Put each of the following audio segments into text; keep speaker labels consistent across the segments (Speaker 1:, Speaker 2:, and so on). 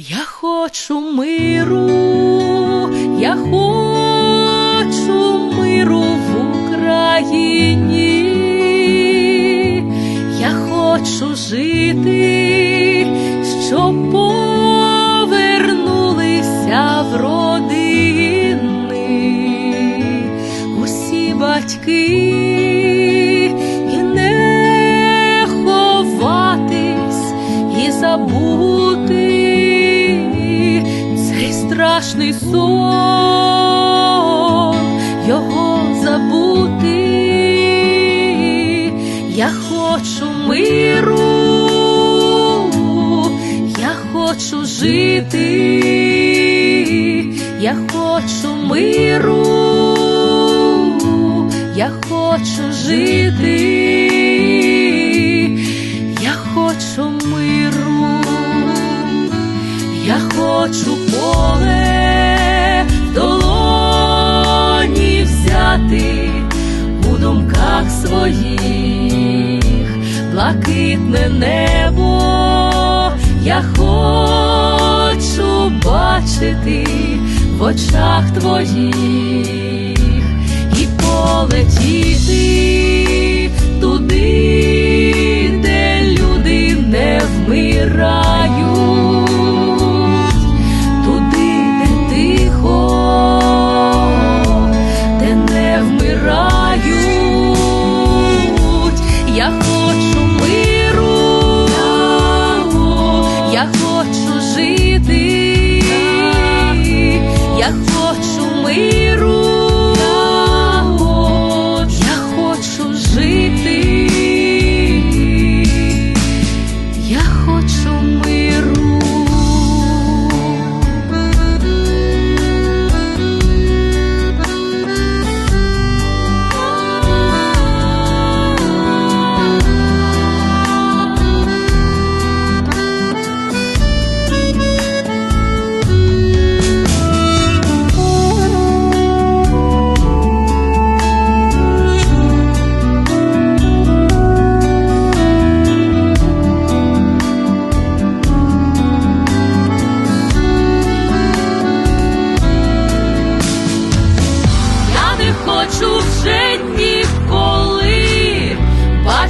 Speaker 1: Я хочу миру, я хочу миру в Україні, я хочу жити, щоб повернулися в родини. Усі батьки і не ховатись і забути страшний сон, його забути. Я хочу миру, я хочу жити, я хочу миру, я хочу жити, хочу поле долоні взяти у думках своїх, блакитне небо, я хочу бачити в очах твоїх хочу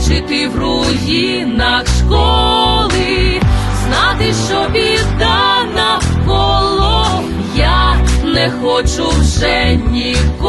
Speaker 1: бачити в руїнах школи, знати, що біда навколо. Я не хочу вже ніколи